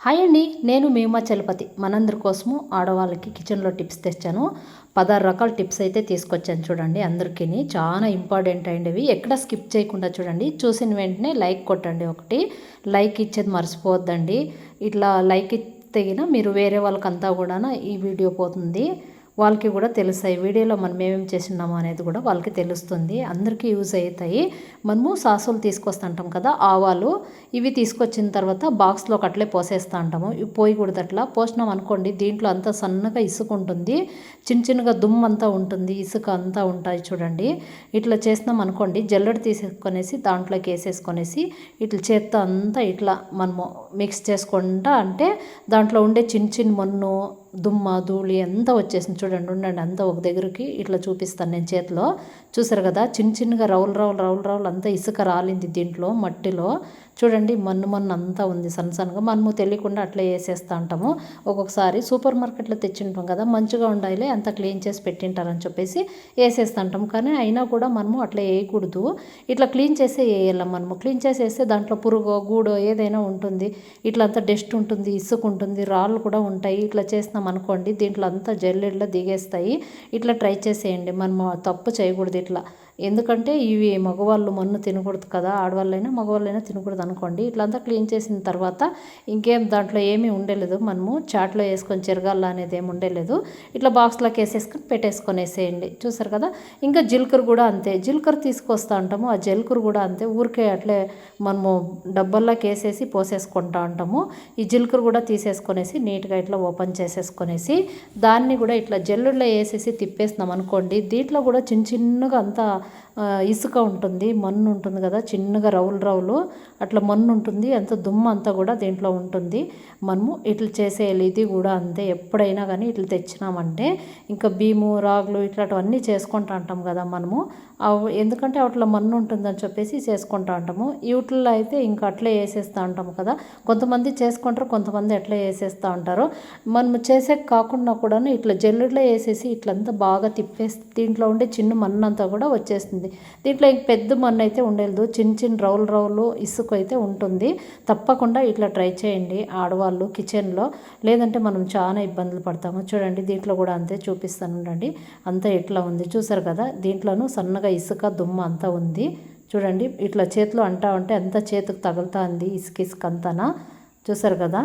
Hi అండి నేను మేమా చలపతి. మనందరి కోసము ఆడవాళ్ళకి కిచెన్లో టిప్స్ తెచ్చాను. పదహారు రకాల టిప్స్ అయితే తీసుకొచ్చాను చూడండి అందరికీ చాలా ఇంపార్టెంట్ అయినవి. ఎక్కడ స్కిప్ చేయకుండా చూడండి. చూసిన వెంటనే లైక్ కొట్టండి ఒకటి. లైక్ ఇచ్చేది మర్చిపోవద్దండి. ఇట్లా లైక్ తెగిన మీరు వేరే వాళ్ళకంతా కూడా ఈ వీడియో పోతుంది. వాళ్ళకి కూడా తెలుస్తాయి. వీడియోలో మనం ఏమేమి చేసినాము అనేది కూడా వాళ్ళకి తెలుస్తుంది. అందరికీ యూజ్ అవుతాయి. మనము సాసులు తీసుకొస్తుంటాం కదా ఆవాలు. ఇవి తీసుకొచ్చిన తర్వాత బాక్స్లో అట్లే పోసేస్తూ ఉంటాము ఇవి పోయకూడదు అట్లా పోసినాం అనుకోండి దీంట్లో అంతా సన్నగా ఇసుక ఉంటుంది. చిన్న చిన్నగా దుమ్ము అంతా ఉంటుంది. ఇసుక అంతా ఉంటాయి చూడండి. ఇట్లా చేసినాం అనుకోండి జల్లెడ తీసేసుకొనేసి దాంట్లోకి వేసేసుకొనేసి ఇట్లా చేత్తో అంతా ఇట్లా మనము మిక్స్ చేసుకుంటా అంటే దాంట్లో ఉండే చిన్న చిన్న మన్ను దుమ్మ ధూళి అంతా వచ్చేసింది చూడండి ఉండండి అంతా ఒక దగ్గరికి ఇట్లా చూపిస్తాను నేను చేతిలో. చూసారు కదా చిన్న చిన్నగా రౌలు రౌలు రౌలు రౌలు అంతా ఇసుక రాలింది దీంట్లో మట్టిలో. చూడండి మన్ను మన్ను అంతా ఉంది సన్న సన్నగా. మనము తెలియకుండా అట్లా వేసేస్తూ ఉంటాము. ఒక్కొక్కసారి సూపర్ మార్కెట్లో తెచ్చింటాం కదా మంచిగా ఉండాలి అంతా క్లీన్ చేసి పెట్టింటారని చెప్పేసి వేసేస్తుంటాం కానీ అయినా కూడా మనము అట్లా వేయకూడదు. ఇట్లా క్లీన్ చేసే వేయాలి మనము. క్లీన్ చేసి వేస్తే దాంట్లో పురుగో గూడో ఏదైనా ఉంటుంది. ఇట్లా అంతా డస్ట్ ఉంటుంది ఇసుక ఉంటుంది రాళ్ళు కూడా ఉంటాయి. ఇట్లా చేసినాం అనుకోండి దీంట్లో అంతా జల్లెడ్లో దిగేస్తాయి. ఇట్లా ట్రై చేసేయండి. మనము తప్పు చేయకూడదు ఇట్లా. ఎందుకంటే ఇవి మగవాళ్ళు మన్ను తినకూడదు కదా ఆడవాళ్ళైనా మగవాళ్ళైనా తినకూడదు అనుకోండి. ఇట్లంతా క్లీన్ చేసిన తర్వాత ఇంకేం దాంట్లో ఏమీ ఉండలేదు. మనము చాట్లో వేసుకొని చెరగాల అనేది ఏమి ఉండలేదు. ఇట్లా బాక్స్లోకి వేసేసుకొని పెట్టేసుకొని వేసేయండి చూసారు కదా? ఇంకా జిల్కర్ కూడా అంతే. జిల్కర్ తీసుకొస్తా ఉంటాము ఆ జిల్కర్ కూడా అంతే. ఊరికే అట్లే మనము డబ్బల్లోకి వేసేసి పోసేసుకుంటా ఉంటాము ఈ జిల్కర్ కూడా తీసేసుకొనేసి నీట్గా ఇట్లా ఓపెన్ చేసేసుకొనేసి దాన్ని కూడా ఇట్లా జల్లుల్లో వేసేసి తిప్పేసినాం అనుకోండి. దీంట్లో కూడా చిన్న చిన్నగా అంతా ఇసుక ఉంటుంది. మన్ను ఉంటుంది కదా? చిన్నగా రౌలు రౌలు అట్లా ఇట్లా మన్ను ఉంటుంది అంత దుమ్ము అంతా కూడా దీంట్లో ఉంటుంది. మనము ఇట్లా చేసేయాలి ఇది కూడా అంతే. ఎప్పుడైనా కానీ ఇట్లా తెచ్చినామంటే ఇంకా భీము రాగులు ఇట్లాంటివన్నీ చేసుకుంటా ఉంటాం కదా మనము. ఎందుకంటే అట్లా మన్ను ఉంటుందని చెప్పేసి చేసుకుంటా ఉంటాము. వీటిల్లో అయితే ఇంకా అట్లే వేసేస్తూ ఉంటాము కదా. కొంతమంది చేసుకుంటారు కొంతమంది అట్లే వేసేస్తూ ఉంటారు. మనం చేసే కాకుండా కూడా ఇట్లా జల్లులో వేసేసి ఇట్లంతా బాగా తిప్పేసి దీంట్లో ఉండే చిన్న మన్ను అంతా కూడా వచ్చేస్తుంది. దీంట్లో ఇంక పెద్ద మన్ను అయితే ఉండలేదు చిన్న చిన్న రౌలు రౌలు ఇసుక అయితే ఉంటుంది. తప్పకుండా ఇట్లా ట్రై చేయండి ఆడవాళ్ళు కిచెన్లో. లేదంటే మనం చాలా ఇబ్బందులు పడతాము. చూడండి దీంట్లో కూడా అంతే చూపిస్తాను ఉండండి. అంతా ఇట్లా ఉంది? చూసారు కదా దీంట్లోనూ సన్నగా ఇసుక దుమ్మ అంతా ఉంది. చూడండి ఇట్లా చేతిలో అంటా ఉంటే అంత చేతికి తగులుతా ఉంది ఇసుక ఇసుక అంతానా? చూసారు కదా?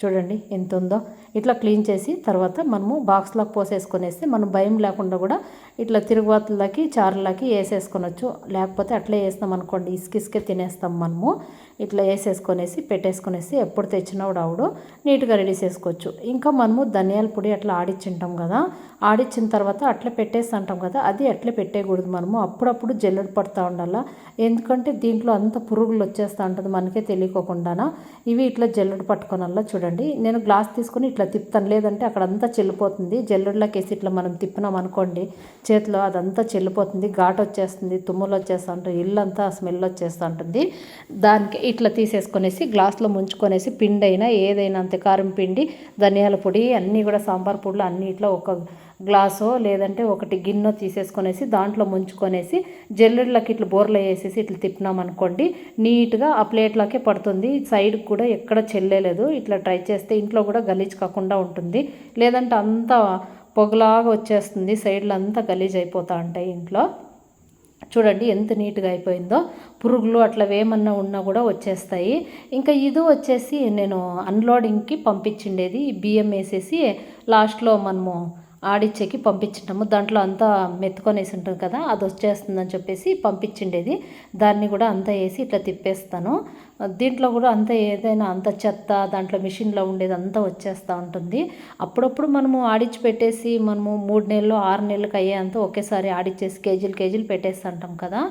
చూడండి ఎంత ఉందో ఇట్లా క్లీన్ చేసి తర్వాత మనము బాక్స్లోకి పోసేసుకొనేస్తే మనం భయం లేకుండా కూడా ఇట్లా తిరుగుబాతులకి చారులకి వేసేసుకొనొచ్చు. లేకపోతే అట్లే వేస్తాం అనుకోండి ఇసుకిసుకే తినేస్తాం మనము. ఇట్లా వేసేసుకొనేసి పెట్టేసుకొనేసి ఎప్పుడు తెచ్చినప్పుడు ఆవిడ నీట్గా రెడీ చేసుకోవచ్చు. ఇంకా మనము ధనియాల పొడి అట్లా ఆడిచ్చింటాం కదా ఆడిచ్చిన తర్వాత అట్లా పెట్టేస్తుంటాం కదా అది అట్లే పెట్టేయకూడదు మనము. అప్పుడప్పుడు జల్లెడ పడుతూ ఉండాలా. ఎందుకంటే దీంట్లో అంత పురుగులు వచ్చేస్తూ ఉంటుంది మనకే తెలియకోకుండా ఇవి ఇట్లా జల్లెడ పట్టుకోనల్లా చూడండి. నేను గ్లాస్ తీసుకొని ఇట్లా తిప్పుతాను. లేదంటే అక్కడ అంతా చెల్లిపోతుంది. జల్లెడలోకి వేసి ఇట్లా మనం తిప్పినాం అనుకోండి చేతిలో అదంతా చెల్లిపోతుంది. ఘాటు వచ్చేస్తుంది తుమ్ములు వచ్చేస్తూ ఉంటుంది ఇల్లు అంతా స్మెల్ వచ్చేస్తూ ఉంటుంది దానికి ఇట్లా తీసేసుకొనేసి గ్లాస్లో ముంచుకొనేసి పిండి అయినా ఏదైనా అంతే కారం పిండి ధనియాల పొడి అన్నీ కూడా సాంబార్ పొడులు అన్నీ ఇట్లా ఒక గ్లాసో లేదంటే ఒకటి గిన్నె తీసేసుకొనేసి దాంట్లో ముంచుకొనేసి జల్లెడ్లకి ఇట్లా బోర్లో వేసేసి ఇట్లా తిప్పినామనుకోండి నీట్గా ఆ ప్లేట్లోకే పడుతుంది. సైడ్ కూడా ఎక్కడ చెల్లేలేదు. ఇట్లా ట్రై చేస్తే ఇంట్లో కూడా గలీజ్ కాకుండా ఉంటుంది. లేదంటే అంతా పొగలాగా వచ్చేస్తుంది. సైడ్లో అంతా గలీజ్ అయిపోతూ ఉంటాయి ఇంట్లో. చూడండి ఎంత నీట్గా అయిపోయిందో. పురుగులు అట్లా ఏమన్నా ఉన్నా కూడా వచ్చేస్తాయి. ఇంకా ఇది వచ్చేసి నేను అన్లోడింగ్కి పంపించిండేది. బియ్యం వేసేసి లాస్ట్లో మనము ఆడిచ్చేకి పంపించుంటాము. దాంట్లో అంతా మెత్తుకొనేసి ఉంటుంది కదా అది వచ్చేస్తుందని చెప్పేసి పంపించిండేది. దాన్ని కూడా అంతా వేసి ఇట్లా తిప్పేస్తాను. దీంట్లో కూడా అంత ఏదైనా అంత చెత్త దాంట్లో మిషన్లో ఉండేది అంతా వచ్చేస్తూ ఉంటుంది. అప్పుడప్పుడు మనము ఆడిచ్చి పెట్టేసి మనము మూడు నెలలు ఆరు నెలలకు అయ్యేంత ఒకేసారి ఆడిచ్చేసి కేజీలు కేజీలు పెట్టేస్తుంటాం కదా.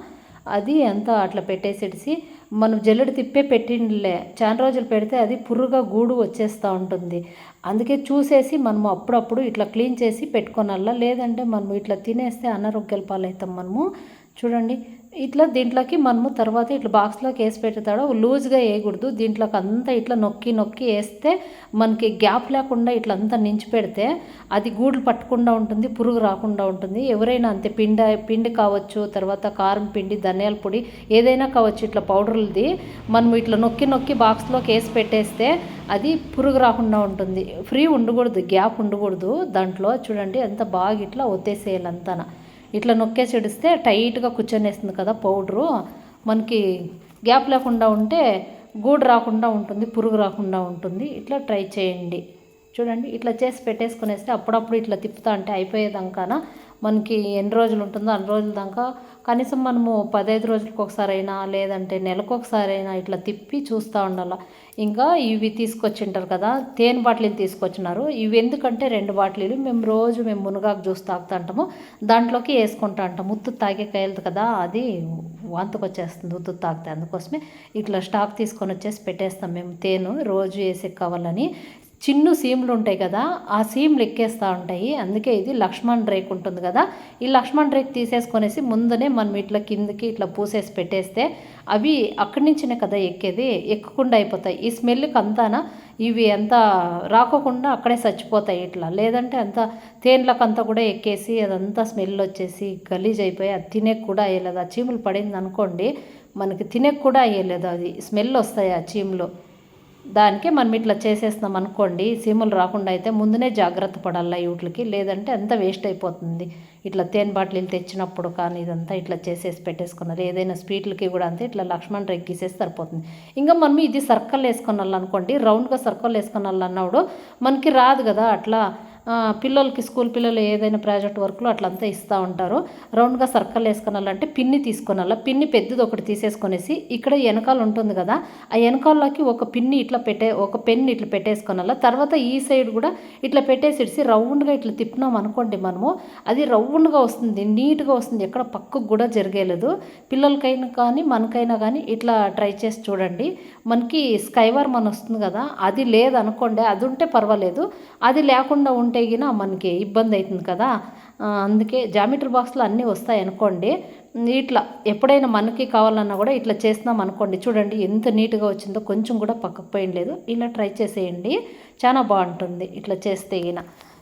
అది అంతా అట్లా పెట్టేసేసి మనం జల్లెడ తిప్పే పెట్టిండలే. చాలా రోజులు పెడితే అది పురుగా గూడు వచ్చేస్తూ ఉంటుంది. అందుకే చూసేసి మనము అప్పుడప్పుడు ఇట్లా క్లీన్ చేసి పెట్టుకోనల్లా. లేదంటే మనము ఇట్లా తినేస్తే అనారోగ్యాల పాలవుతాం మనము. చూడండి ఇట్లా దీంట్లోకి మనము తర్వాత ఇట్లా బాక్స్లోకి వేసి పెడతాడు లూజ్గా వేయకూడదు. దీంట్లోకి అంతా ఇట్లా నొక్కి నొక్కి వేస్తే మనకి గ్యాప్ లేకుండా ఇట్లా అంతా నించి పెడితే అది గూడ్లు పట్టకుండా ఉంటుంది పురుగు రాకుండా ఉంటుంది. ఎవరైనా అంతే పిండి పిండి కావచ్చు తర్వాత కారం పిండి ధనియాల పొడి ఏదైనా కావచ్చు ఇట్లా పౌడర్లది మనం ఇట్లా నొక్కి నొక్కి బాక్స్లోకి వేసి పెట్టేస్తే అది పురుగు రాకుండా ఉంటుంది. ఫ్రీ ఉండకూడదు గ్యాప్ ఉండకూడదు. దాంట్లో చూడండి అంత బాగా ఇట్లా ఒత్తేసేయాలి అంతనా. ఇట్లా నొక్కేసి ఇడిస్తే టైట్గా కూర్చొనేస్తుంది కదా పౌడరు. మనకి గ్యాప్ లేకుండా ఉంటే గూడు రాకుండా ఉంటుంది పురుగు రాకుండా ఉంటుంది. ఇట్లా ట్రై చేయండి. చూడండి ఇట్లా చేసి పెట్టేసుకునేస్తే అప్పుడప్పుడు ఇట్లా తిప్పుతా అంటే అయిపోయేదాకాన మనకి ఎన్ని రోజులు ఉంటుందో అన్ని రోజుల దాకా కనీసం మనము పదహైదు రోజులకు ఒకసారైనా లేదంటే నెలకు ఒకసారైనా ఇట్లా తిప్పి చూస్తూ ఉండాలి. ఇంకా ఇవి తీసుకొచ్చింటారు కదా తేనె బాటిల్ని తీసుకొచ్చినారు. ఇవి ఎందుకంటే రెండు బాటిలీలు మేము రోజు మేము మునగాకు జ్యూస్ తాగుతూ ఉంటాము. దాంట్లోకి వేసుకుంటా ఉంటాం. ఉత్తు తాగేకాయలదు కదా అది వాంతకు వచ్చేస్తుంది ఉత్తు తాగితే. అందుకోసమే ఇట్లా స్టాక్ తీసుకొని వచ్చేసి పెట్టేస్తాం మేము తేను రోజు వేసే కావాలని చిన్న సీమ్లు ఉంటాయి కదా ఆ సీమ్లు ఎక్కేస్తూ ఉంటాయి. అందుకే ఇది లక్ష్మణ్ రేక్ ఉంటుంది కదా. ఈ లక్ష్మణ్ రేక్ తీసేసుకొనేసి ముందునే మనం ఇట్లా కిందకి ఇట్లా పూసేసి పెట్టేస్తే అవి అక్కడి నుంచినే కదా ఎక్కేది ఎక్కకుండా అయిపోతాయి. ఈ స్మెల్కి అంతానా ఇవి అంతా రాకోకుండా అక్కడే చచ్చిపోతాయి ఇట్లా. లేదంటే అంతా తేన్లకంతా కూడా ఎక్కేసి అదంతా స్మెల్ వచ్చేసి గలీజ్ అయిపోయి అది తినేకి కూడా అయ్యలేదు. ఆ చీములు పడింది అనుకోండి మనకి తినేకి కూడా అయ్యలేదు. అది స్మెల్ వస్తాయి ఆ చీములు. దానికే మనం ఇట్లా చేసేస్తున్నాం అనుకోండి సీములు రాకుండా అయితే ముందునే జాగ్రత్త పడాలా వీటికి లేదంటే అంతా వేస్ట్ అయిపోతుంది. ఇట్లా తేనె బాటిల్ తెచ్చినప్పుడు కానీ ఇదంతా ఇట్లా చేసేసి పెట్టేసుకున్నారు. ఏదైనా స్వీట్లకి కూడా అంతే ఇట్లా లక్ష్మణ్ రెగ్గిసేసి గీసేసి సరిపోతుంది. ఇంకా మనం ఇది సర్కిల్ వేసుకున్నాళ్ళు అనుకోండి రౌండ్గా సర్కిల్ వేసుకున్నాళ్ళు అన్నప్పుడు మనకి రాదు కదా అట్లా. పిల్లలకి స్కూల్ పిల్లలు ఏదైనా ప్రాజెక్ట్ వర్క్లో అట్లంతా ఇస్తూ ఉంటారు. రౌండ్గా సర్కిల్ వేసుకున్నాలంటే పిన్ని తీసుకున్నాల పిన్ని పెద్దది ఒకటి తీసేసుకొనేసి ఇక్కడ వెనకాల ఉంటుంది కదా ఆ వెనకాలకి ఒక పిన్ని ఇట్లా పెట్టే ఒక పెన్ ఇట్లా పెట్టేసుకున్నాల తర్వాత ఈ సైడ్ కూడా ఇట్లా పెట్టేసి ఇడిసి రౌండ్గా ఇట్లా తిప్పినాం అనుకోండి మనము అది రౌండ్గా వస్తుంది నీట్గా వస్తుంది. ఎక్కడ పక్కకు కూడా జరిగేలేదు. పిల్లలకైనా కానీ మనకైనా కానీ ఇట్లా ట్రై చేసి చూడండి. మనకి స్కైవర్ మన వస్తుంది కదా అది లేదనుకోండి అది ఉంటే పర్వాలేదు. అది లేకుండా ఉంటే గిన మనకి ఇబ్బంది అవుతుంది కదా. అందుకే జామెట్రీ బాక్స్లో అన్నీ వస్తాయి అనుకోండి. ఇట్లా ఎప్పుడైనా మనకి కావాలన్నా కూడా ఇట్లా చేస్తున్నాం అనుకోండి. చూడండి ఎంత నీట్గా వచ్చిందో కొంచెం కూడా పక్కకు పోయిండలేదు ఇలా ట్రై చేసేయండి. చాలా బాగుంటుంది ఇట్లా చేస్తే గిన.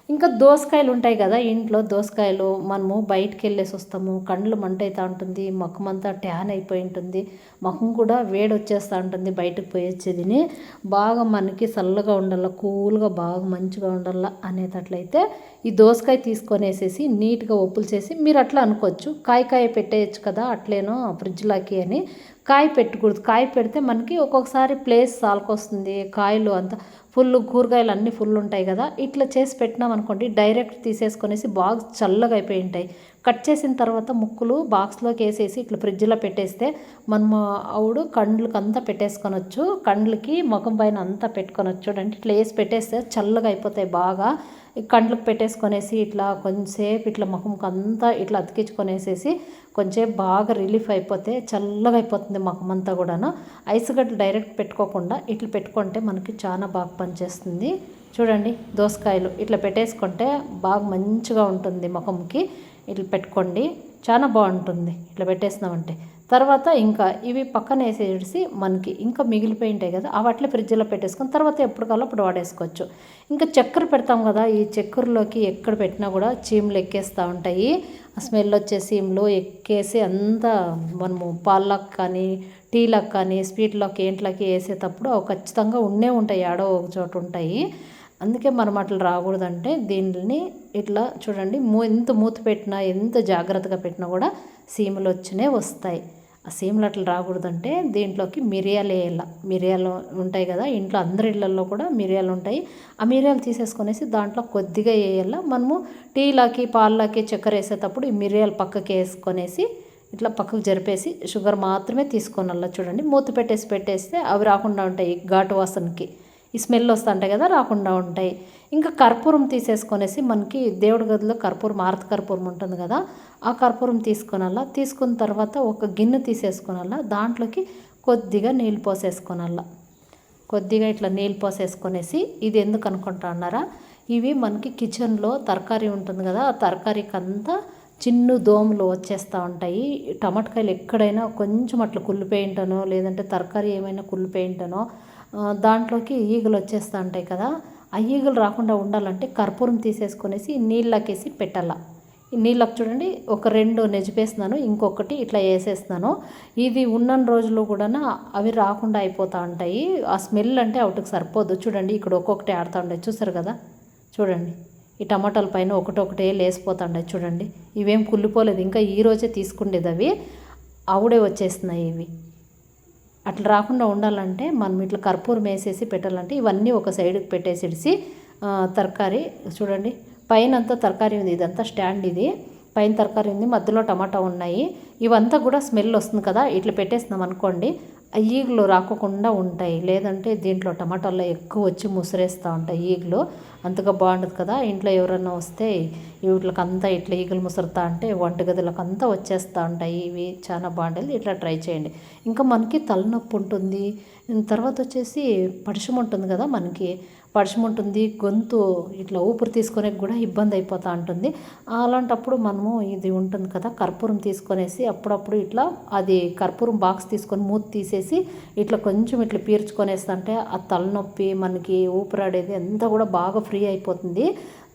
ఇంకా దోసకాయలు ఉంటాయి కదా ఇంట్లో దోసకాయలు మనము బయటికి వెళ్ళేసి వస్తాము కండ్లు మంట అవుతూ ఉంటుంది ముఖం అంతా ట్యాన్ అయిపోయి ఉంటుంది ముఖం కూడా వేడి వచ్చేస్తూ ఉంటుంది బయటకు పోయేచ్చేదిని. బాగా మనకి చల్లగా ఉండాల కూల్గా బాగా మంచిగా ఉండాల అనేటట్లయితే ఈ దోసకాయ తీసుకొనేసేసి నీట్గా ఒప్పులు చేసి మీరు అట్లా అనుకోవచ్చు. కాయ కాయ పెట్టేయచ్చు కదా అట్లేనో ఫ్రిడ్జ్లోకి అని. కాయ పెట్టకూడదు కాయ పెడితే మనకి ఒక్కొక్కసారి ప్లేస్ సాల్కొస్తుంది కాయలు అంతా ఫుల్ కూరగాయలు అన్నీ ఫుల్ ఉంటాయి కదా ఇట్లా చేసి పెట్టినాం అనుకోండి డైరెక్ట్ తీసేసుకొనేసి బాగా చల్లగా అయిపోయి ఉంటాయి. కట్ చేసిన తర్వాత ముక్కులు బాక్స్లోకి వేసేసి ఇట్లా ఫ్రిడ్జ్లో పెట్టేస్తే మనము ఆవిడ కండ్లకి అంతా పెట్టేసుకొనొచ్చు. కండ్లకి ముఖం పైన అంతా పెట్టుకొనొచ్చు. చూడండి ఇట్లా వేసి పెట్టేస్తే చల్లగా అయిపోతాయి బాగా. కండ్లకు పెట్టేసుకొనేసి ఇట్లా కొంచెంసేపు ఇట్లా ముఖంకి అంతా ఇట్లా అతికించుకొనేసేసి కొంచెంసేపు బాగా రిలీఫ్ అయిపోతే చల్లగా అయిపోతుంది ముఖం అంతా కూడాను. ఐస్ గడ్డలు డైరెక్ట్ పెట్టుకోకుండా ఇట్లా పెట్టుకుంటే మనకి చాలా బాగా పనిచేస్తుంది. చూడండి దోసకాయలు ఇట్లా పెట్టేసుకుంటే బాగా మంచిగా ఉంటుంది ముఖంకి. ఇట్లా పెట్టుకోండి. చాలా బాగుంటుంది. ఇట్లా పెట్టేసినామంటే. తర్వాత ఇంకా ఇవి పక్కన వేసేసి మనకి ఇంకా మిగిలిపోయి ఉంటాయి కదా అవి అట్లే ఫ్రిడ్జ్లో పెట్టేసుకొని తర్వాత ఎప్పుడు కావాలో అప్పుడు వాడేసుకోవచ్చు. ఇంకా చక్కెర పెడతాం కదా ఈ చక్కెరలోకి ఎక్కడ పెట్టినా కూడా చీమలు ఎక్కేస్తూ ఉంటాయి. ఆ స్మెల్ వచ్చే సీమ్లు ఎక్కేసి అంతా మనము పాలకు కానీ టీలకు కానీ స్వీట్లోకి ఏంట్లోకి వేసేటప్పుడు అవి ఖచ్చితంగా ఉండే ఉంటాయి. ఆడో ఒక చోట ఉంటాయి. అందుకే మనం అట్లా రాకూడదంటే దీనిని ఇట్లా చూడండి మూ ఎంత మూత పెట్టినా ఎంత జాగ్రత్తగా పెట్టినా కూడా సీములు వచ్చినే వస్తాయి. ఆ సీములు అట్లా రాకూడదంటే దీంట్లోకి మిరియాలు వేయాల. మిరియాలు ఉంటాయి కదా ఇంట్లో అందరి ఇళ్ళల్లో కూడా మిరియాలు ఉంటాయి. ఆ మిరియాలు తీసేసుకొనేసి దాంట్లో కొద్దిగా వేయాల. మనము టీలాకి పాల్లాకి చక్కెర వేసేటప్పుడు ఈ మిరియాలు పక్కకి వేసుకొనేసి ఇట్లా పక్కకు జరిపేసి షుగర్ మాత్రమే తీసుకొని చూడండి మూత పెట్టేసి పెట్టేస్తే అవి రాకుండా ఉంటాయి ఘాటు వాసనకి. ఈ స్మెల్ వస్తుంటాయి కదా రాకుండా ఉంటాయి. ఇంకా కర్పూరం తీసేసుకొనేసి మనకి దేవుడి గదిలో కర్పూరం ఆరత కర్పూరం ఉంటుంది కదా ఆ కర్పూరం తీసుకొనాల తీసుకున్న తర్వాత ఒక గిన్నె తీసేసుకొనాల దాంట్లోకి కొద్దిగా నీళ్ళు పోసేసుకోనాల కొద్దిగా ఇట్లా నీళ్ళు పోసేసుకొనేసి ఇది ఎందుకు అనుకుంటా అన్నారా? ఇవి మనకి కిచెన్లో తరకారీ ఉంటుంది కదా ఆ తరకారీకి అంతా చిన్న దోమలు వచ్చేస్తూ ఉంటాయి. టమాటకాయలు ఎక్కడైనా కొంచెం అట్లా కుళ్ళిపోయింటనో లేదంటే తరకారీ ఏమైనా కుళ్ళిపోయింటనో దాంట్లోకి ఈగలు వచ్చేస్తూ ఉంటాయి కదా ఆ ఈగలు రాకుండా ఉండాలంటే కర్పూరం తీసేసుకొనేసి నీళ్ళకేసి పెట్టాల. ఈ నీళ్ళకి చూడండి ఒక రెండు నెజిపేస్తున్నాను ఇంకొకటి ఇట్లా వేసేస్తున్నాను. ఇది ఉన్న రోజులు కూడా అవి రాకుండా అయిపోతూ ఉంటాయి. ఆ స్మెల్ అంటే వాటికి సరిపోదు. చూడండి ఇక్కడ ఒక్కొక్కటి ఆడుతూ ఉంటాయి. చూసారు కదా? చూడండి ఈ టమాటాల పైన ఒకటొకటే లేసిపోతుండే చూడండి ఇవేం కుళ్ళిపోలేదు. ఇంకా ఈ రోజే తీసుకుండేది అవి. ఆవిడే వచ్చేస్తున్నాయి ఇవి. అట్లా రాకుండా ఉండాలంటే మనం ఇట్లా కర్పూరం వేసేసి పెట్టాలంటే ఇవన్నీ ఒక సైడ్కి పెట్టేసేసి తరకారీ చూడండి. పైన అంతా తరకారీ ఉంది ఇదంతా స్టాండ్ ఇది. పైన తరకారీ ఉంది మధ్యలో టమాటా ఉన్నాయి. ఇవంతా కూడా స్మెల్ వస్తుంది కదా ఇట్లా పెట్టేసినాం అనుకోండి ఈగలు రాకోకుండా ఉంటాయి. లేదంటే దీంట్లో టమాటాల్లో ఎక్కువ వచ్చి ముసిరేస్తూ ఉంటాయి ఈగలు. అంతగా బాగుండదు కదా. ఇంట్లో ఎవరైనా వస్తే వీటికి అంతా ఇట్లా ఈగలు ముసురుతా అంటే వంటగదులకు అంతా వచ్చేస్తూ ఉంటాయి. ఇవి చాలా బాగుంటుంది. ఇట్లా ట్రై చేయండి. ఇంకా మనకి తలనొప్పి ఉంటుంది. తర్వాత వచ్చేసి పడిషం ఉంటుంది కదా మనకి. పడిశం ఉంటుంది గొంతు ఇట్లా ఊపిరి తీసుకునే కూడా ఇబ్బంది అయిపోతూ ఉంటుంది అలాంటప్పుడు మనము ఇది ఉంటుంది కదా కర్పూరం తీసుకొనేసి అప్పుడప్పుడు ఇట్లా అది కర్పూరం బాక్స్ తీసుకొని మూత తీసేసి ఇట్లా కొంచెం ఇట్లా పీల్చుకొనేస్తుంటే ఆ తలనొప్పి మనకి ఊపిరాడేది అంతా కూడా బాగా ఫ్రీ అయిపోతుంది.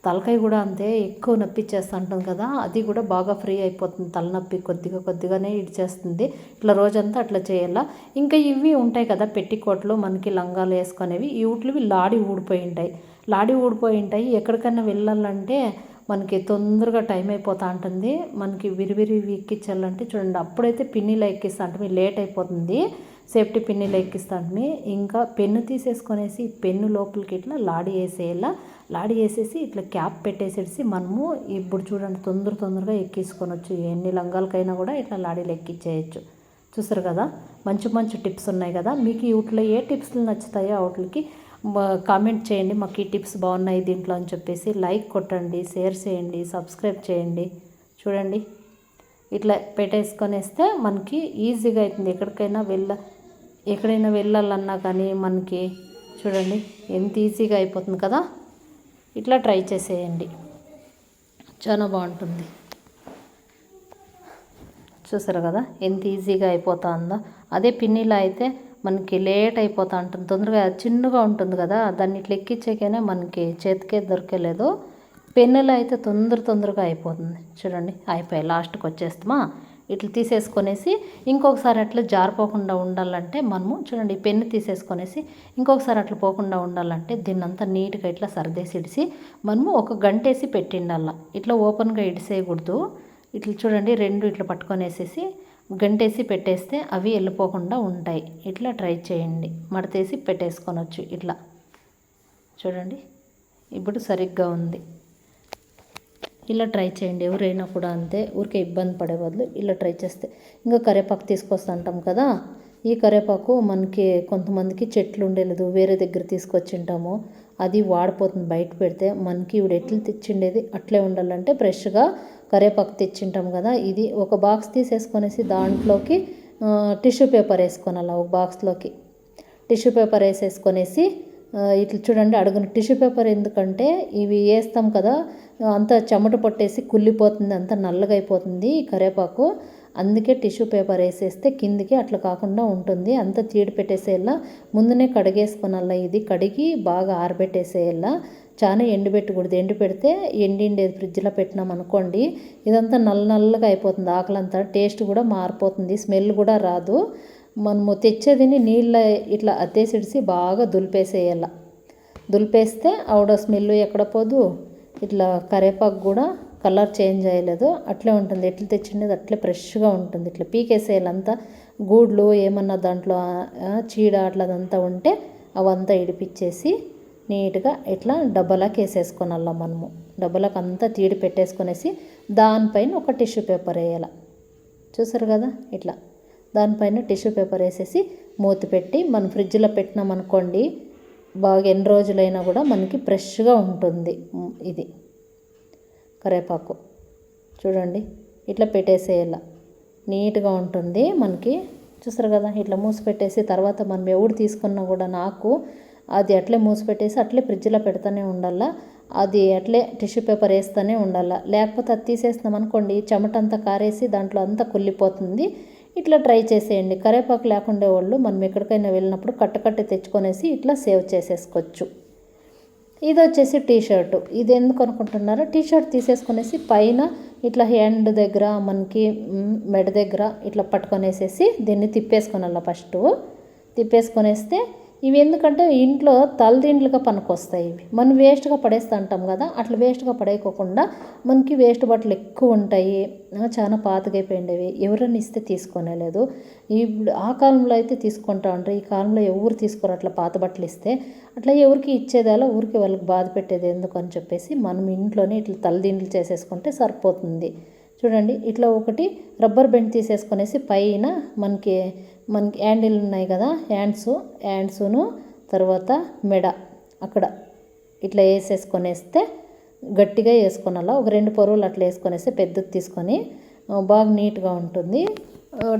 తలకాయ కూడా అంతే ఎక్కువ నొప్పి ఇచ్చేస్తూ ఉంటుంది కదా అది కూడా బాగా ఫ్రీ అయిపోతుంది తలనొప్పి కొద్దిగా కొద్దిగానే ఇడిచేస్తుంది. ఇట్లా రోజంతా అట్లా చేయాలా. ఇంకా ఇవి ఉంటాయి కదా పెట్టికోట్లు మనకి లంగాలు వేసుకునేవి ఈ వీటివి లాడి ఊడిపోయి ఉంటాయి. లాడి ఊడిపోయి ఉంటాయి. ఎక్కడికైనా వెళ్ళాలంటే మనకి తొందరగా టైం అయిపోతూ ఉంటుంది మనకి విరివిరి ఎక్కించాలంటే చూడండి అప్పుడైతే పిన్నిలో ఎక్కిస్తా అంటే లేట్ అయిపోతుంది. సేఫ్టీ పిన్నిలో ఎక్కిస్తా అంటే ఇంకా పెన్ను తీసేసుకొనేసి పెన్ను లోపలికి ఇట్లా లాడి వేసేయాల. లాడి వేసేసి ఇట్లా క్యాప్ పెట్టేసేసి మనము ఇప్పుడు చూడండి తొందర తొందరగా ఎక్కించుకొనొచ్చు ఎన్ని లంగాలకైనా కూడా ఇట్లా లాడీలు ఎక్కించేయచ్చు చూసారు కదా? మంచి మంచి టిప్స్ ఉన్నాయి కదా? మీకు వీటిలో ఏ టిప్స్లు నచ్చుతాయో వాటికి కామెంట్ చేయండి. మాకు ఈ టిప్స్ బాగున్నాయి దీంట్లో అని చెప్పేసి లైక్ కొట్టండి షేర్ చేయండి సబ్స్క్రైబ్ చేయండి. చూడండి. ఇట్లా పెట్టేసుకొనేస్తే మనకి ఈజీగా అవుతుంది ఎక్కడికైనా వెళ్ళ ఎక్కడైనా వెళ్ళాలన్నా కానీ మనకి చూడండి ఎంత ఈజీగా అయిపోతుంది కదా? ఇట్లా ట్రై చేసేయండి. చాలా బాగుంటుంది. చూసారు కదా ఎంత ఈజీగా అయిపోతుందో. అదే పిన్నిలా అయితే మనకి లేట్ అయిపోతూ ఉంటుంది. తొందరగా చిన్నగా ఉంటుంది కదా దాన్ని ఇట్లా ఎక్కించేకైనా మనకి చేతికే దొరకలేదు. పెన్నులో అయితే తొందర తొందరగా అయిపోతుంది. చూడండి అయిపోయి లాస్ట్కి వచ్చేస్తామా? ఇట్లా తీసేసుకొనేసి ఇంకొకసారి అట్లా జారిపోకుండా ఉండాలంటే మనము చూడండి పెన్ను తీసేసుకొనేసి ఇంకొకసారి అట్లా పోకుండా ఉండాలంటే దీన్నంతా నీట్గా ఇట్లా సర్దేసి ఇడిసి మనము ఒక గంట వేసి పెట్టిండాల. ఇట్లా ఓపెన్గా ఇడిసేయకూడదు. ఇట్లా చూడండి రెండు ఇట్లా పట్టుకొనేసేసి గంటేసి పెట్టేస్తే అవి వెళ్ళిపోకుండా ఉంటాయి. ఇట్లా ట్రై చేయండి. మడతేసి పెట్టేసుకొనొచ్చు ఇట్లా. చూడండి ఇప్పుడు సరిగ్గా ఉంది. ఇలా ట్రై చేయండి. ఎవరైనా కూడా అంతే. ఊరికే ఇబ్బంది పడే బదులు ఇలా ట్రై చేస్తే. ఇంకా కరేపాకు తీసుకొస్తా అంటాం కదా. ఈ కరివేపాకు మనకి కొంతమందికి చెట్లు ఉండలేదు. వేరే దగ్గర తీసుకొచ్చింటాము. అది వాడిపోతుంది బయట పెడితే. మనకి ఇవిడ ఎట్లు తెచ్చిండేది? అట్లే ఉండాలంటే ఫ్రెష్గా కరివేపాకు తెచ్చింటాం కదా. ఇది ఒక బాక్స్ తీసేసుకొనేసి దాంట్లోకి టిష్యూ పేపర్ వేసుకోనాల? ఒక బాక్స్లోకి. టిష్యూ పేపర్ వేసేసుకొనేసి ఇట్లా చూడండి అడుగున టిష్యూ పేపర్ ఎందుకంటే ఇవి వేస్తాం కదా. అంతా చెమట పట్టేసి కుళ్ళిపోతుంది అంతా నల్లగా అయిపోతుంది ఈ అందుకే టిష్యూ పేపర్ వేసేస్తే కిందికి అట్లా కాకుండా ఉంటుంది. అంత తీడి పెట్టేసేలా ముందునే కడిగేసుకునల్లా ఇది. కడిగి బాగా ఆరబెట్టేసేయాలా? చాలా ఎండుబెట్టకూడదు ఎండు పెడితే ఎండిండేది ఫ్రిడ్జ్లో పెట్టినాం అనుకోండి ఇదంతా నల్ల నల్లగా అయిపోతుంది. ఆకలంతా టేస్ట్ కూడా మారిపోతుంది. స్మెల్ కూడా రాదు. మనము తెచ్చేదిని నీళ్ళ ఇట్లా అత్తేసిడిసి బాగా దులిపేసేయాల? దులిపేస్తే ఆవిడ స్మెల్ ఎక్కడ పోదు. ఇట్లా కరేపాకు కూడా కలర్ చేంజ్ అయ్యలేదు. అట్లే ఉంటుంది. ఎట్లా తెచ్చిండేది అట్లే ఫ్రెష్గా ఉంటుంది. ఇట్లా పీకేసేయాలంతా గూడ్లు ఏమన్నా దాంట్లో చీడ అట్లదంతా ఉంటే అవంతా ఇడిపించేసి నీట్గా ఇట్లా డబ్బలాకి వేసేసుకోనల్లా మనము. డబ్బలకు అంతా తీడి పెట్టేసుకునేసి దానిపైన ఒక టిష్యూ పేపర్ వేయాలి. చూసారు కదా? ఇట్లా దానిపైన టిష్యూ పేపర్ వేసేసి మూత పెట్టి మనం ఫ్రిడ్జ్లో పెట్టినాం అనుకోండి బాగా ఎన్ని రోజులైనా కూడా మనకి ఫ్రెష్గా ఉంటుంది. ఇది కరేపాకు. చూడండి ఇట్లా పెట్టేసేయాల. నీట్గా ఉంటుంది మనకి. చూసారు కదా ఇట్లా మూసి పెట్టేసి తర్వాత మనం ఎవడు తీసుకున్నా కూడా నాకు అది అట్లే మూసి పెట్టేసి అట్లే ఫ్రిడ్జ్లో పెడతానే ఉండాలా. అది అట్లే టిష్యూ పేపర్ వేస్తూనే ఉండాల. లేకపోతే అది తీసేసినాం అనుకోండి చెమట అంతా కారేసి దాంట్లో అంతా కుళ్ళిపోతుంది. ఇట్లా ట్రై చేసేయండి. కరేపాకు లేకుండే వాళ్ళు మనం ఎక్కడికైనా వెళ్ళినప్పుడు కట్టకట్టి తెచ్చుకొనేసి ఇట్లా సేవ్ చేసేసుకోవచ్చు. ఇది వచ్చేసి టీ షర్టు. ఇది ఎందుకు అనుకుంటున్నారో? టీ షర్ట్ తీసేసుకునేసి పైన ఇట్లా హ్యాండ్ దగ్గర మనకి మెడ దగ్గర ఇట్లా పట్టుకొనేసేసి దీన్ని తిప్పేసుకొనాల ఫస్ట్. తిప్పేసుకొనేస్తే ఇవి ఎందుకంటే ఇంట్లో తలదిండ్లుగా పనికొస్తాయి ఇవి. మనం వేస్ట్గా పడేస్తూ ఉంటాం కదా అట్లా వేస్ట్గా పడేయకోకుండా మనకి వేస్ట్ బట్టలు ఎక్కువ ఉంటాయి. చాలా పాతగైపోయిండేవి. ఎవరైనా ఇస్తే తీసుకోనేలేదు ఇప్పుడు ఆ కాలంలో అయితే తీసుకుంటా ఉంటారు. ఈ కాలంలో ఎవరు తీసుకోరు అట్లా పాత బట్టలు ఇస్తే. అట్లా ఎవరికి ఇచ్చేదాలో ఊరికి వాళ్ళకి బాధ పెట్టేది ఎందుకు అని చెప్పేసి మనం ఇంట్లోనే ఇట్లా తలదిండ్లు చేసేసుకుంటే సరిపోతుంది. చూడండి ఇట్లా ఒకటి రబ్బర్ బెండ్ తీసేసుకొనేసి పైన మనకి మనకి హ్యాండిల్ ఉన్నాయి కదా హ్యాండ్స్ హ్యాండ్స్ను తర్వాత మెడ అక్కడ ఇట్లా వేసేసుకొనేస్తే గట్టిగా వేసుకొనాలా. ఒక రెండు పొరువులు అట్లా వేసుకొనేస్తే పెద్దది తీసుకొని బాగా నీట్గా ఉంటుంది.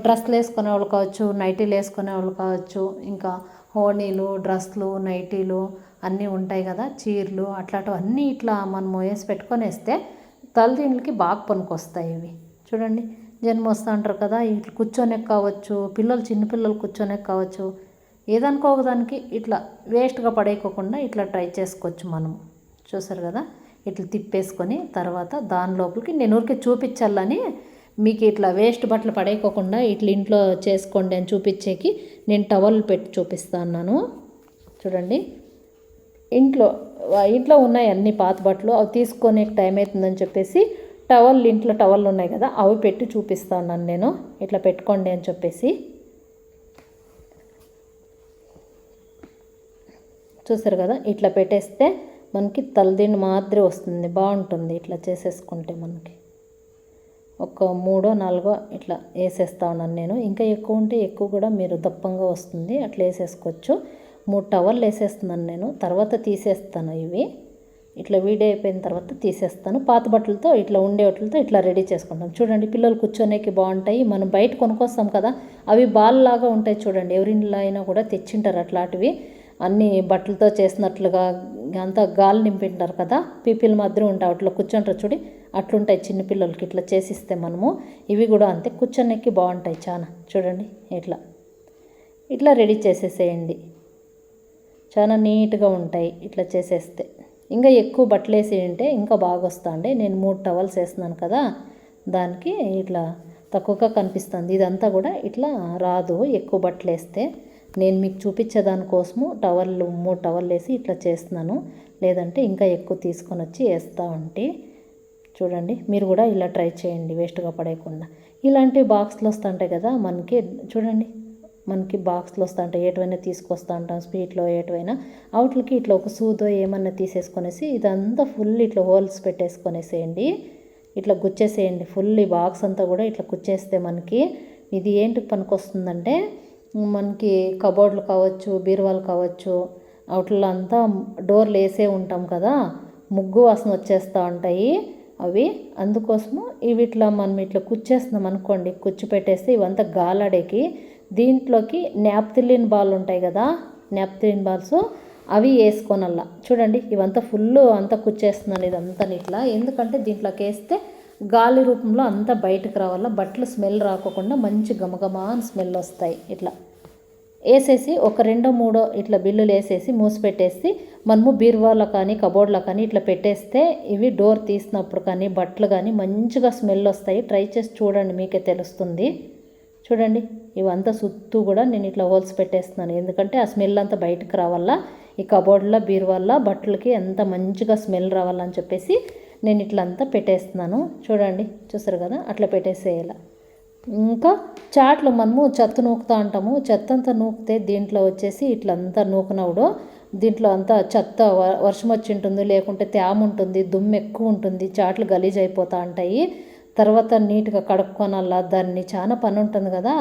డ్రెస్లు వేసుకునే వాళ్ళు కావచ్చు నైటీలు వేసుకునే వాళ్ళు కావచ్చు ఇంకా హోనీలు డ్రెస్లు నైటీలు అన్నీ ఉంటాయి కదా చీరలు అట్లాంటివన్నీ ఇట్లా మనం వేసి పెట్టుకొని వేస్తే తల్లిదండ్రులకి బాగా పనికొస్తాయి ఇవి. చూడండి జన్మ వస్తూ ఉంటారు కదా ఇట్లా కూర్చొనే కావచ్చు పిల్లలు చిన్నపిల్లలు కూర్చొనే కావచ్చు. ఏదనుకో ఒకదానికి ఇట్లా వేస్ట్గా పడేయకోకుండా ఇట్లా ట్రై చేసుకోవచ్చు మనం చూసారు కదా ఇట్లా తిప్పేసుకొని తర్వాత దాని లోపలికి నేను ఊరికే చూపించాలని మీకు ఇట్లా వేస్ట్ బట్టలు పడేయకోకుండా ఇట్లా ఇంట్లో చేసుకోండి అని చూపించేకి నేను టవల్ పెట్టి చూపిస్తాను చూడండి ఇంట్లో ఇంట్లో ఉన్నాయి అన్ని పాత బట్టలు. అవి తీసుకునే టైం అవుతుందని చెప్పేసి టవల్ ఇంట్లో టవల్ ఉన్నాయి కదా అవి పెట్టి చూపిస్తా ఉన్నాను నేను. ఇట్లా పెట్టుకోండి అని చెప్పేసి. చూసారు కదా ఇట్లా పెట్టేస్తే మనకి తలదిండి మాదిరి వస్తుంది. బాగుంటుంది ఇట్లా చేసేసుకుంటే మనకి. ఒక మూడో నాలుగో ఇట్లా వేసేస్తా ఉన్నాను నేను. ఇంకా ఎక్కువ ఉంటే ఎక్కువ కూడా మీరు దప్పంగా వస్తుంది. అట్లా వేసేసుకోవచ్చు. మూడు టవర్లు వేసేస్తున్నాను నేను తర్వాత తీసేస్తాను ఇవి. ఇట్లా వీడి అయిపోయిన తర్వాత తీసేస్తాను. పాత బట్టలతో ఇట్లా ఉండే వాటితో ఇట్లా రెడీ చేసుకుంటాం. చూడండి పిల్లలు కూర్చోనేకి బాగుంటాయి. మనం బయట కొనుక్కొస్తాం కదా అవి బాల్లాగా ఉంటాయి చూడండి. ఎవరింట్లో అయినా కూడా తెచ్చింటారు అట్లాంటివి. అన్ని బట్టలతో చేసినట్లుగా అంతా గాలి నింపింటారు కదా. పీపీల మాదిరి ఉంటాయి అట్లా కూర్చుంటారు చూడి. అట్లుంటాయి చిన్నపిల్లలకి ఇట్లా చేసిస్తే మనము. ఇవి కూడా అంతే కూర్చొనేకి బాగుంటాయి చాలా. చూడండి ఇట్లా. ఇట్లా రెడీ చేసేసేయండి. చాలా నీట్గా ఉంటాయి ఇట్లా చేసేస్తే. ఇంకా ఎక్కువ బట్టలు వేసి ఉంటే ఇంకా బాగా వస్తాండే. నేను మూడు టవల్స్ వేస్తున్నాను కదా దానికి ఇట్లా తక్కువగా కనిపిస్తుంది. ఇదంతా కూడా ఇట్లా రాదు ఎక్కువ బట్టలు వేస్తే. నేను మీకు చూపించే దానికోసము టవల్లు మూడు టవర్లు వేసి ఇట్లా చేస్తున్నాను. లేదంటే ఇంకా ఎక్కువ తీసుకొని వచ్చి వేస్తూ ఉంటే. చూడండి మీరు కూడా ఇలా ట్రై చేయండి వేస్ట్గా పడేయకుండా. ఇలాంటి బాక్స్లు వస్తుంటాయి కదా మనకి చూడండి. మనకి బాక్స్లు వస్తుంటాయి ఏటువైనా తీసుకొస్తా ఉంటాం స్వీట్లో ఏటువైనా. అవుట్లకి ఇట్లా ఒక సూదో ఏమన్నా తీసేసుకొనేసి ఇదంతా ఫుల్ ఇట్లా హోల్స్ పెట్టేసుకొనేసేయండి. ఇట్లా గుచ్చేసేయండి ఫుల్ ఈ బాక్స్ అంతా కూడా ఇట్లా గుచ్చేస్తే మనకి ఇది ఏంటికి పనికొస్తుందంటే మనకి కబోర్డ్లు కావచ్చు బీరువాలు కావచ్చు వాటిల్లో అంతా డోర్లు వేసే ఉంటాం కదా ముగ్గు వాసన వచ్చేస్తూ ఉంటాయి అవి. అందుకోసము ఇవి ఇట్లా మనం ఇట్లా కుచ్చేస్తున్నాం అనుకోండి కుచ్చి పెట్టేస్తే ఇవంతా గాలాడేకి దీంట్లోకి నాప్థిలిన్ బాల్ ఉంటాయి కదా నాప్థిలిన్ బాల్స్ అవి వేసుకోనల్లా. చూడండి ఇవంతా ఫుల్ అంతా కుచ్చేస్తున్నాను ఇదంతా ఇట్లా ఎందుకంటే దీంట్లోకి వేస్తే గాలి రూపంలో అంతా బయటకు రావాల. బట్టలు స్మెల్ రాకోకుండా మంచి గమగమా అని స్మెల్ వస్తాయి ఇట్లా. వేసేసి ఒక రెండో మూడో ఇట్లా బిల్లులు వేసేసి మూసిపెట్టేసి మనము బీరువాలో కానీ కబోర్డ్లో కానీ ఇట్లా పెట్టేస్తే ఇవి డోర్ తీసినప్పుడు కానీ బట్టలు కానీ మంచిగా స్మెల్ వస్తాయి. ట్రై చేసి చూడండి మీకే తెలుస్తుంది. చూడండి ఇవంతా సుత్తు కూడా నేను ఇట్లా హోల్స్ పెట్టేస్తున్నాను. ఎందుకంటే ఆ స్మెల్ అంతా బయటకు రావాలా ఈ కబోర్డ్లో బీరువాల్లో బట్టలకి ఎంత మంచిగా స్మెల్ రావాలని చెప్పేసి నేను ఇట్లా అంతా పెట్టేస్తున్నాను. చూడండి చూసారు కదా అట్లా పెట్టేసేయాలి. ఇంకా చాట్లు మనము చెత్త నూకుతా అంటాము. చెత్త అంతా నూకితే దీంట్లో వచ్చేసి ఇట్లంతా నూకినప్పుడు దీంట్లో అంతా చెత్త వ- వర్షం వచ్చి ఉంటుంది లేకుంటే తేమ ఉంటుంది దుమ్ము ఎక్కువ ఉంటుంది చాట్లు గలీజ్ అయిపోతూ ఉంటాయి. తర్వాత నీట్గా కడుక్కొనాలా దాన్ని చాలా పని ఉంటుంది కదా.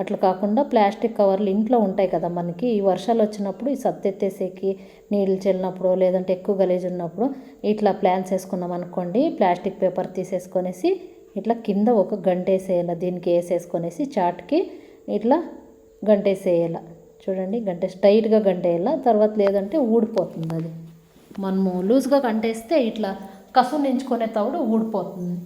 అట్లా కాకుండా ప్లాస్టిక్ కవర్లు ఇంట్లో ఉంటాయి కదా మనకి. ఈ వర్షాలు వచ్చినప్పుడు ఈ సత్తెత్తేసేకి నీళ్ళు చల్లినప్పుడు లేదంటే ఎక్కువ గలీజ్ ఉన్నప్పుడు ఇట్లా ప్లాన్స్ వేసుకున్నాం అనుకోండి. ప్లాస్టిక్ పేపర్ తీసేసుకొనేసి ఇట్లా కింద ఒక గంట వేసేయాల. దీనికి వేసేసుకొనేసి చాట్కి ఇట్లా గంటేసేయాల చూడండి గంట స్ట్రైట్గా గంట వేయాల. తర్వాత లేదంటే ఊడిపోతుంది అది. మనము లూజ్గా గంటేస్తే ఇట్లా కసు నించుకునే తవుడు ఊడిపోతుంది.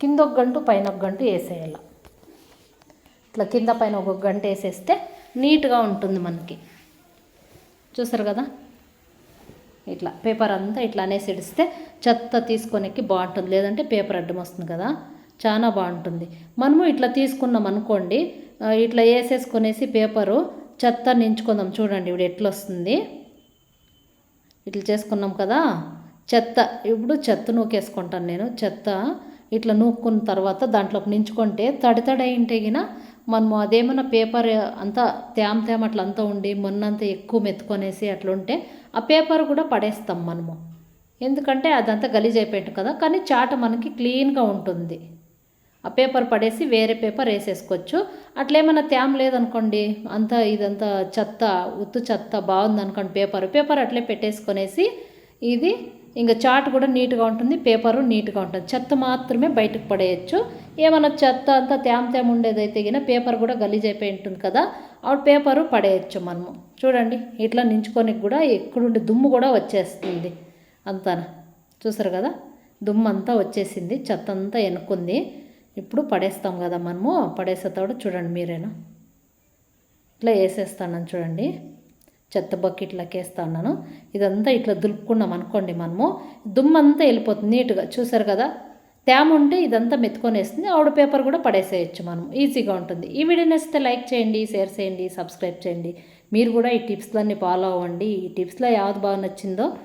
కింద ఒక గంట పైన ఒక గంట వేసేయాల. ఇట్లా కింద పైన ఒక గంట వేసేస్తే నీట్గా ఉంటుంది మనకి. చూసారు కదా? ఇట్లా పేపర్ అంతా ఇట్లా అనేసి ఇడిస్తే చెత్త తీసుకొనికి బాగుంటుంది. లేదంటే పేపర్ అడ్డం వస్తుంది కదా? చాలా బాగుంటుంది. మనము ఇట్లా తీసుకున్నాం అనుకోండి ఇట్లా వేసేసుకునేసి పేపరు చెత్త నించుకుందాం. చూడండి ఇప్పుడు ఎట్లా వస్తుంది ఇట్లా చేసుకున్నాం కదా? చెత్త ఇప్పుడు చెత్త నూకేసుకుంటాను నేను. చెత్త ఇట్లా నూక్కున్న తర్వాత దాంట్లోకి నించుకుంటే తడి తడి అయి గిన మనము అదేమన్నా పేపర్ అంతా తేమ తేమ అట్లా అంతా ఉండి మొన్నంతా ఎక్కువ మెత్తుకొనేసి అట్లా ఉంటే ఆ పేపర్ కూడా పడేస్తాం మనము. ఎందుకంటే అదంతా గలీజ్ అయిపోయింది కదా కానీ చాట మనకి క్లీన్గా ఉంటుంది. ఆ పేపర్ పడేసి వేరే పేపర్ వేసేసుకోవచ్చు. అట్లేమన్నా తేమ లేదనుకోండి అంతా ఇదంతా చెత్త ఉత్తు చెత్త బాగుంది అనుకోండి పేపర్ పేపర్ అట్లే పెట్టేసుకొనేసి ఇది ఇంకా చాట్ కూడా నీట్గా ఉంటుంది పేపరు నీట్గా ఉంటుంది. చెత్త మాత్రమే బయటకు పడేయచ్చు. ఏమైనా చెత్త అంతా తేమ తేమ ఉండేదైతే గిన పేపర్ కూడా గలీజ్ అయిపోయి ఉంటుంది కదా ఆ పేపరు పడేయచ్చు మనము. చూడండి ఇట్లా నించుకొని కూడా ఎక్కడుండి దుమ్ము కూడా వచ్చేస్తుంది అంతా చూసారు కదా దుమ్ము అంతా వచ్చేసింది చెత్త అంతా ఎనుకుంది. ఇప్పుడు పడేస్తాం కదా మనము పడేసేటప్పుడు చూడండి మీరేనా? ఇట్లా వేసేస్తాను చూడండి. చెత్త బకెట్లోకి వేస్తా ఉన్నాను. ఇదంతా ఇట్లా దులుపుకున్నాం అనుకోండి మనము. దుమ్మంతా వెళ్ళిపోతుంది నీట్గా. చూసారు కదా? తేమ ఉంటే ఇదంతా మెత్తుకొని వేస్తుంది. ఆవిడ పేపర్ కూడా పడేసేయచ్చు మనం. ఈజీగా ఉంటుంది. ఈ వీడియో నచ్చితే లైక్ చేయండి షేర్ చేయండి సబ్స్క్రైబ్ చేయండి. మీరు కూడా ఈ టిప్స్లన్నీ ఫాలో అవ్వండి. ఈ టిప్స్లో యావత్ బాగా నచ్చిందో